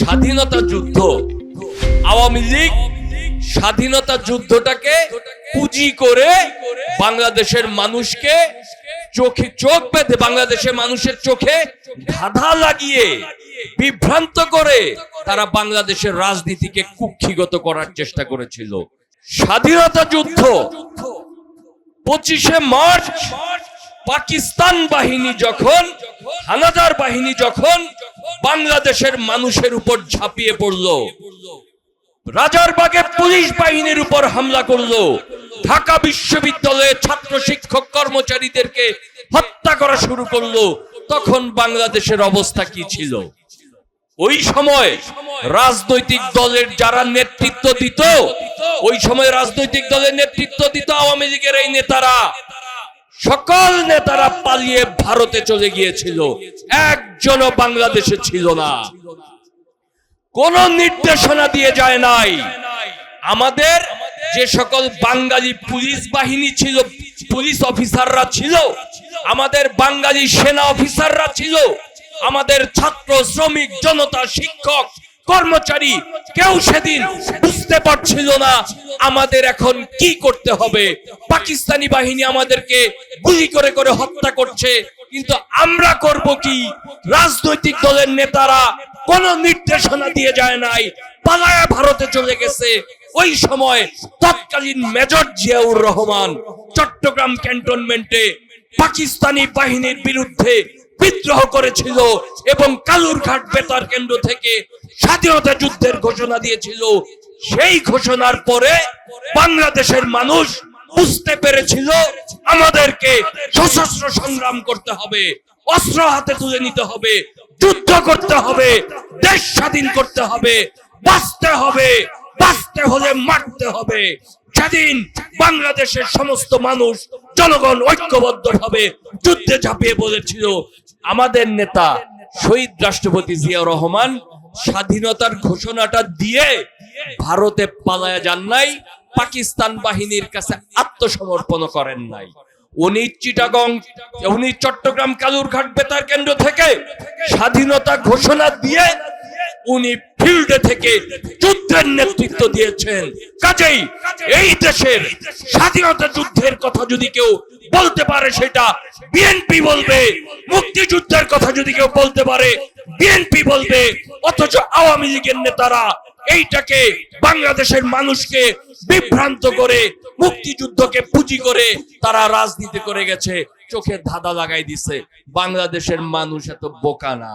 স্বাধীনতা যুদ্ধ। আওয়ামী লীগ স্বাধীনতা যুদ্ধটাকে পুঁজি করে বাংলাদেশের মানুষকে চোখে চোখ বেঁধে, বাংলাদেশের মানুষের চোখে ধাঁধা লাগিয়ে বিভ্রান্ত করে তারা বাংলাদেশের রাজনীতিকে কুক্ষিগত করার চেষ্টা করেছিল। স্বাধীনতা যুদ্ধ পঁচিশে মার্চ পাকিস্তান বাহিনী যখন, হানাদার বাহিনী যখন বাংলাদেশের মানুষের উপর ঝাঁপিয়ে পড়ল। রাজারবাগে পুলিশ বাহিনীর উপর হামলা করল। ঢাকা বিশ্ববিদ্যালয়ে ছাত্র শিক্ষক কর্মচারীদেরকে হত্যা করা শুরু করল। তখন বাংলাদেশের অবস্থা কি ছিল? ওই সময় রাজনৈতিক দলের যারা নেতৃত্ব দিত, ওই সময় রাজনৈতিক দলের নেতৃত্ব দিত আওয়ামী লীগের এই নেতারা। সকল নেতারা পালিয়ে ভারতে চলে গিয়েছিল। একজনও বাংলাদেশে ছিল না। কোন নির্দেশনা দিয়ে যায় নাই। আমাদের যে সকল বাঙালি পুলিশ বাহিনী ছিল, পুলিশ অফিসাররা ছিল, আমাদের বাঙালি সেনা অফিসাররা ছিল, আমাদের ছাত্র, শ্রমিক, জনতা, শিক্ষক কর্মচারী, কেউ সেদিন বুঝতে পারছিল না আমাদের এখন কি করতে হবে। পাকিস্তানি বাহিনী আমাদেরকে গুলি করে করে হত্যা করছে, কিন্তু আমরা করব কি? রাজনৈতিক দলের নেতারা কোন নির্দেশনা দিয়ে যায় নাই, পালায়া ভারতে চলে গেছে। ওই সময় তৎকালীন মেজর জিয়াউর রহমান চট্টগ্রাম ক্যান্টনমেন্টে পাকিস্তানি বাহিনীর বিরুদ্ধে বিদ্রোহ করেছিল এবং কালুরঘাট বেতার কেন্দ্র থেকে স্বাধীনতা যুদ্ধের ঘোষণা দিয়েছিল। সেই ঘোষণার পরে বাংলাদেশের মানুষ বুঝতে পেরেছিল, আমাদেরকে সশস্ত্র সংগ্রাম করতে হবে, অস্ত্র হাতে তুলে নিতে হবে, যুদ্ধ করতে হবে, দেশ স্বাধীন করতে হবে, বাঁচতে হবে, বাঁচতে হলে মারতে হবে। সেদিন বাংলাদেশের সমস্ত মানুষ জনগণ ঐক্যবদ্ধ হবে যুদ্ধে ঝাঁপিয়ে বলেছিল আমাদের নেতা শহীদ রাষ্ট্রপতি জিয়া রহমান স্বাধীনতার ঘোষণাটা দিয়ে ভারতে পালায় যান নাই, পাকিস্তান বাহিনীর কাছে আত্মসমর্পণ করেন নাই। উনি চিটাগং, উনি চট্টগ্রাম কালুরঘাট বেতার কেন্দ্র থেকে স্বাধীনতা ঘোষণা দিয়ে উনি ফিল্ডে থেকে যুদ্ধের নেতৃত্ব দিয়েছেন। কাজেই এই দেশের স্বাধীনতা যুদ্ধের কথা যদি কেউ বলতে পারে সেটা বিএনপি বলবে, মুক্তিযুদ্ধের কথা যদি কেউ বলতে পারে বিএনপি বলবে, অথচ আওয়ামী লীগের নেতারা এইটাকে বাংলাদেশের মানুষকে বিভ্রান্ত করে, মুক্তিযুদ্ধকে পুঁজি করে তারা রাজনীতি করে গেছে, চোখে ধাঁধা লাগাই দিছে। বাংলাদেশের মানুষ এত বোকা না।